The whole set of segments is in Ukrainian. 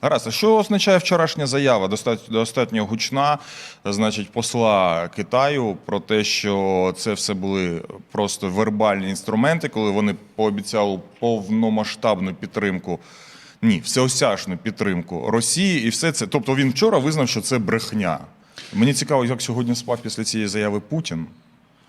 Гаразд, а що означає вчорашня заява? Достатньо, достатньо гучна, значить, посла Китаю про те, що це все були просто вербальні інструменти, коли вони пообіцяли повномасштабну підтримку. Ні, всеосяжну підтримку Росії і все це. Тобто він вчора визнав, що це брехня. Мені цікаво, як сьогодні спав після цієї заяви Путін.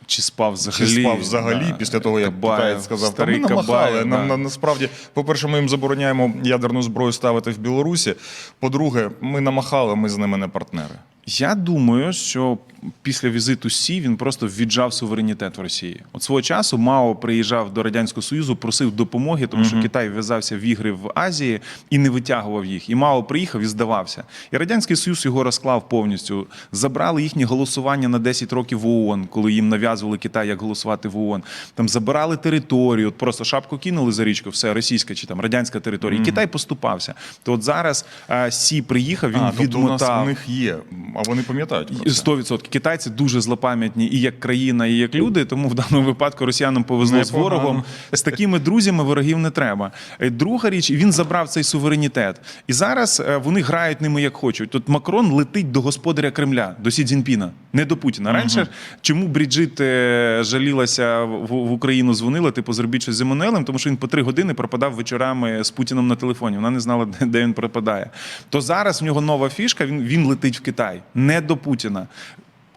Чи спав взагалі? Чи спав взагалі Да. після того, як Кабаєв, китаєць сказав, та ми намахали. Кабаєв, Нам, да. на- насправді, по-перше, ми їм забороняємо ядерну зброю ставити в Білорусі. По-друге, ми намахали, ми з ними не партнери. Я думаю, що після візиту Сі він просто віджав суверенітет в Росії. От свого часу Мао приїжджав до радянського союзу, просив допомоги, тому що Китай вв'язався в ігри в Азії і не витягував їх. І Мао приїхав і здавався. І радянський союз його розклав повністю. Забрали їхнє голосування на 10 років в ООН, коли їм нав'язували Китай, як голосувати в ООН. Там забирали територію, от просто шапку кинули за річку, все російська чи там радянська територія. І Китай поступався. То от зараз е, Сі приїхав, він а, тобто у нас відмотав. у них є, а вони пам'ятають про це. 100%. Китайці дуже злопам'ятні і як країна, і як люди. Тому в даному випадку росіянам повезло з Непогано. ворогом. З такими друзями ворогів не треба. Е, Друга річ, він забрав цей суверенітет. І зараз е, вони грають ними як хочуть. Тут Макрон летить до господаря Кремля, до Сі Цзіньпіна, не до Путіна. Раніше чому Бріджит е, жалілася в, Україну, дзвонила, типу, зробіть щось з Еммануелем, тому що він по три години пропадав вечорами з Путіном на телефоні. Вона не знала, де, де він пропадає. То зараз в нього нова фішка. Він, він летить в Китай, не до Путіна.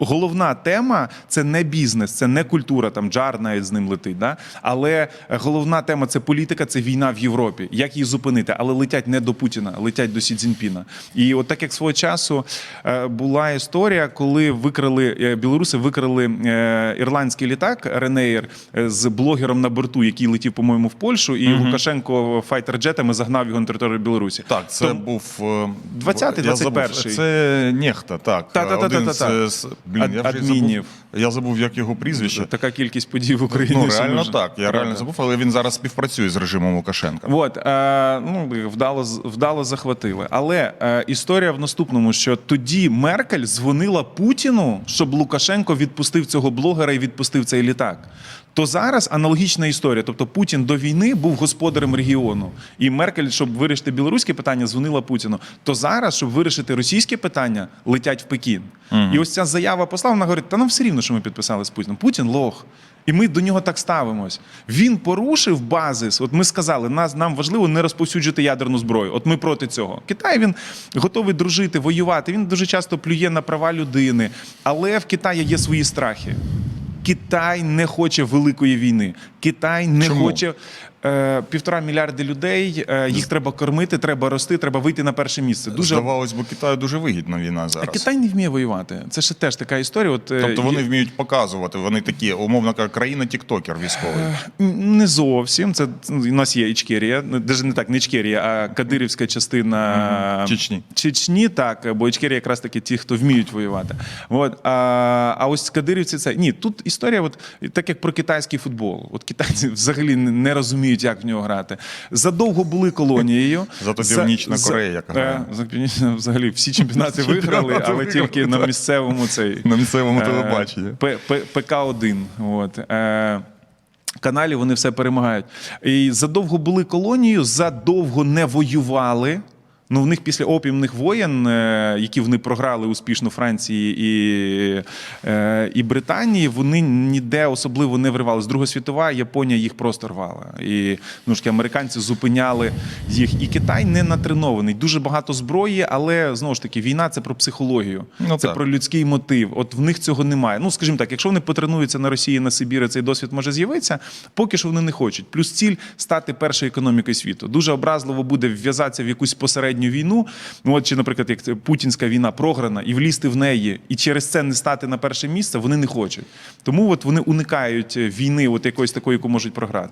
Головна тема це не бізнес, це не культура. Там Джар навіть з ним летить. Да? Але головна тема це політика, це війна в Європі. Як її зупинити? Але летять не до Путіна, летять до Сі Цзіньпіна. І от так як свого часу е, була історія, коли викрали е, білоруси, викрали е, ірландський літак Ренеєр е, з блогером на борту, який летів, по-моєму, в Польщу, і Лукашенко файтер-джетами загнав його на територію Білорусі. Так, це Тому- був е, 20-й, я забув. 21-й. Це Нехта, так. Та-та-та-та-та-та. Один з, блін, я вже Адмінів. забув, я забув, як його прізвище. Така кількість подій в Україні. Ну, реально може- так. Я Да, реально забув, але він зараз співпрацює з режимом Лукашенка. От, е, ну, вдало, вдало захватили. Але е, історія в наступному, що тоді Меркель дзвонила Путіну, щоб Лукашенко відпустив цього блогера і відпустив цей літак. То зараз аналогічна історія. Тобто Путін до війни був господарем регіону. І Меркель, щоб вирішити білоруське питання, дзвонила Путіну. То зараз, щоб вирішити російське питання, летять в Пекін. І ось ця заява посла, вона говорить: та нам все рівно, що ми підписали з Путіним. Путін лох. І ми до нього так ставимось. Він порушив базис. От ми сказали, нас нам важливо не розповсюджувати ядерну зброю. От ми проти цього. Китай він готовий дружити, воювати. Він дуже часто плює на права людини. Але в Китаї є свої страхи. Китай не хоче великої війни. Китай не Чому? хоче е, півтора мільярди людей. Е, їх треба кормити, треба рости, треба вийти на перше місце. Дуже Здавалось би, Китаю дуже вигідна війна зараз. а. Китай не вміє воювати. Це ще теж така історія. От е, Тобто є- вони вміють показувати, вони такі, умовно кажучи, країна-тіктокер військовий. Не зовсім. Це у нас є Ічкерія, навіть не так, не Ічкерія, а Кадирівська частина Мгм. Чечні. Чечні, так, бо Ічкерія якраз таки ті, хто вміють воювати. От, а, а ось Кадирівці це ні. Тут історія, от так як про китайський футбол. От китайці взагалі не- розуміють, як в нього грати. Задовго були колонією. Зато Північна за- Корея, яка грає. Е, за Північна взагалі всі чемпіонати виграли, але тільки на місцевому цей На місцевому телебаченні. П- П- ПК-1. От. Е, Каналі вони все перемагають. І задовго були колонією, задовго не воювали. Ну, в них після опіумних воєн, е, які вони програли успішно Франції і, е, і Британії, вони ніде особливо не вривалися. Друга світова Японія їх просто рвала. І ну ж таки, американці зупиняли їх. І Китай не натренований. Дуже багато зброї, але знову ж таки, війна це про психологію, Ну, це так. про людський мотив. От в них цього немає. Ну, скажімо так, якщо вони потренуються на Росії, на Сибірі, цей досвід може з'явитися. Поки що вони не хочуть. Плюс ціль стати першою економікою світу. Дуже образливо буде вв'язатися в якусь посередню війну. Ну, от чи, наприклад, як путінська війна програна, і влізти в неї, і через це не стати на перше місце, вони не хочуть. Тому от вони уникають війни, от якоїсь такої, яку можуть програти.